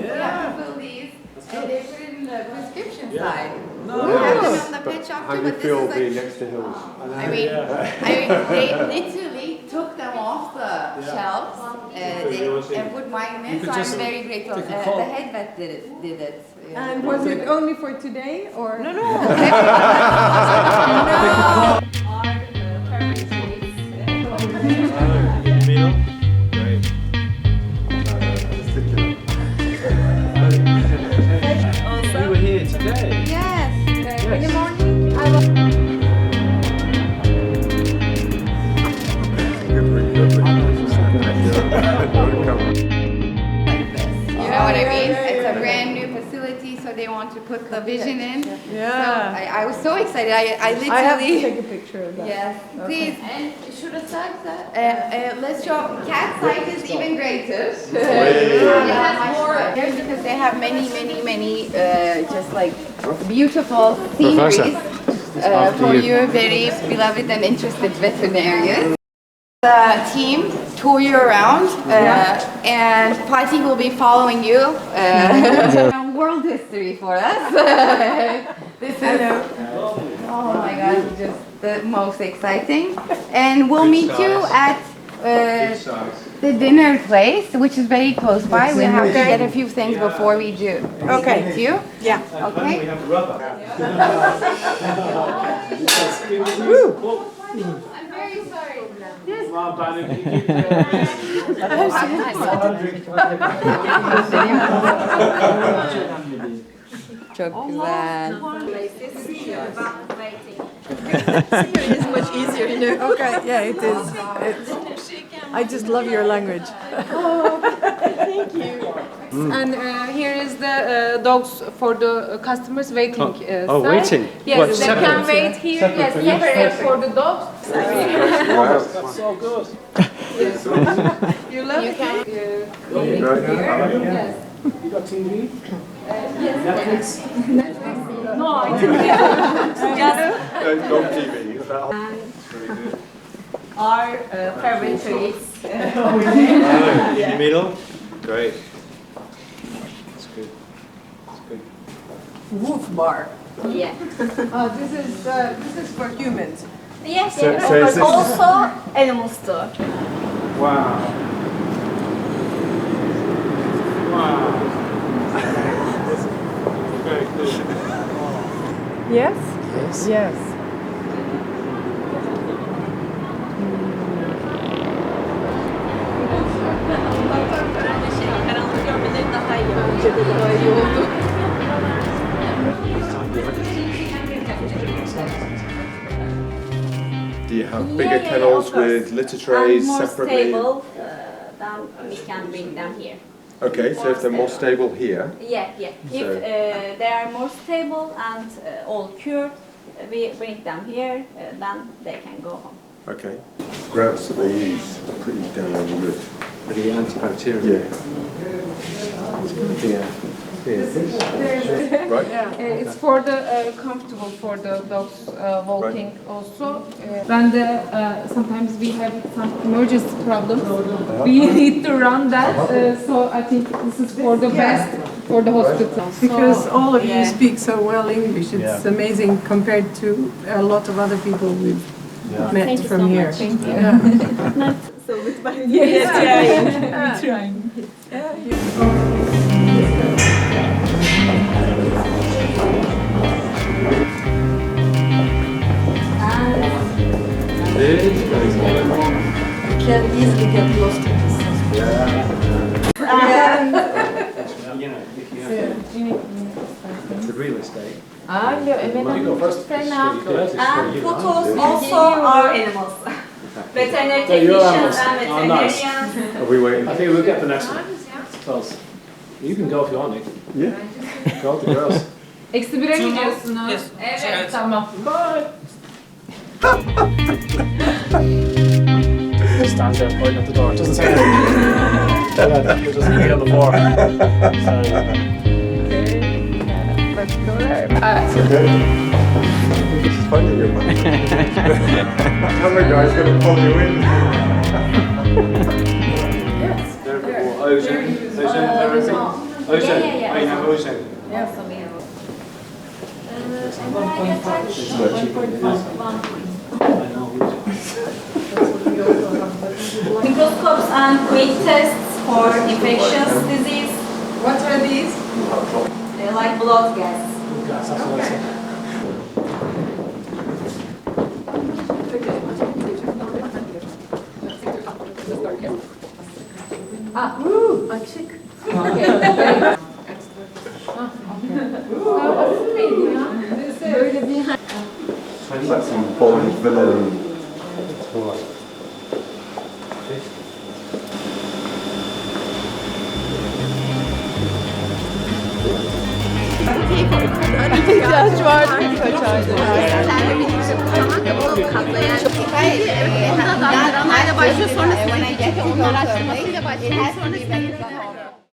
We have to fill these, and they put it in the prescription Yeah. side. No. We have them on the pet shop How too, do you but feel this being is like. next to hills? I mean, I mean, they literally took them off the shelves, uh, they, and put mine in, could so I'm just very grateful. take a Uh, call. the head vet did it, did it. yeah. And was it only for today or? No, no. Middle? So they want to put the vision in. So Yeah. I, I was so excited. I, I I have to take a picture of that. Yes, please. And should have said that. Uh, uh, let's show. Cat size is even greater. Yeah, more. There's because they have many, many, many, uh, just like beautiful sceneries uh, for your very beloved and interested veterinarians. The team tour you around, uh, and Fatih will be following you. Uh, world history for us. this is oh my god, just the most exciting. And we'll meet you at uh, the dinner place, which is very close by. We have to get a few things before we do. Okay. Meet you. Yeah. Okay. We have the rubber. I'm very sorry. Well done. If you uh, Çok güzel. It's much easier, you know. Okay, yeah, it is. It's, I just love your language. And uh, here is the uh, dogs for the uh, customers waiting. Uh, oh, side. waiting? Yes, What, they separate? can wait here. yes, separate for the dogs. That's so good. You love You it? can. Yes. You got TV? Netflix? No, I think Dog TV. Our uh, favorite treats. Oh, in the middle? Great. That's good. That's good. Woof bar. Yeah. Uh, this is uh, this is for humans. Yes, So- yes. so is but this- also animals too. Wow. Wow. Very cool. Yes. Yes. Yes. Do you have bigger yeah, yeah, kennels of with litter trays and more separately? stable, uh, then we can bring them here. Okay, so if they're more stable here, Yeah, yeah. If uh, they are more stable and uh, all cured, we bring them here, uh, then they can go home. okay. Grants that they are pretty damn good. For the antibacterial. Yeah. Yeah. Yeah. Right? Uh, it's for the uh, comfortable for the dogs uh, walking also. Uh, when the uh, sometimes we have some emergency problems, we need to run that. Uh, so I think this is for the best for the hospital. Because So, all of you yeah. speak so well English, it's Yeah. amazing compared to a lot of other people we've met Thank you from so here. much. Thank you. Yeah. So good, but Yes, we're trying. Can easily get lost in this. You know, if you have the real estate. Alo, evet. You go first. Fena. And ah, photos also are animals. Veterinary So you're technicians animals. and Oh, nice. veterinarians. Are we waiting? I think we'll get the next one. Close. You can go if you want, Nick. Yeah. Go with the girls. Eksi bire mi gidiyorsunuz? Evet, tamam. Stands there pointing at the door. Doesn't say anything. yeah, you'll just be on the floor. So, Let's go there. Okay. This is funny, your man. Camera guy's gonna pull you in. there we go. Ozone, ozone therapy. O yüzden. Yeah, yeah, yeah. Aynen o yüzden. Also we have. And then I attach one point. Microscopes and quick tests for infectious disease. What are these? They like blood gas. Okay. Ah, woo, açık. Ah, okay. okay. Ah, Böyle bir Saksın bombelerin. İhtiyaç vardı birkaç aydır. katlayan Hayır, evet. Daha da başlıyor, sonrasında geçiyor. Onlar açılmasıyla başlıyor, sonrasında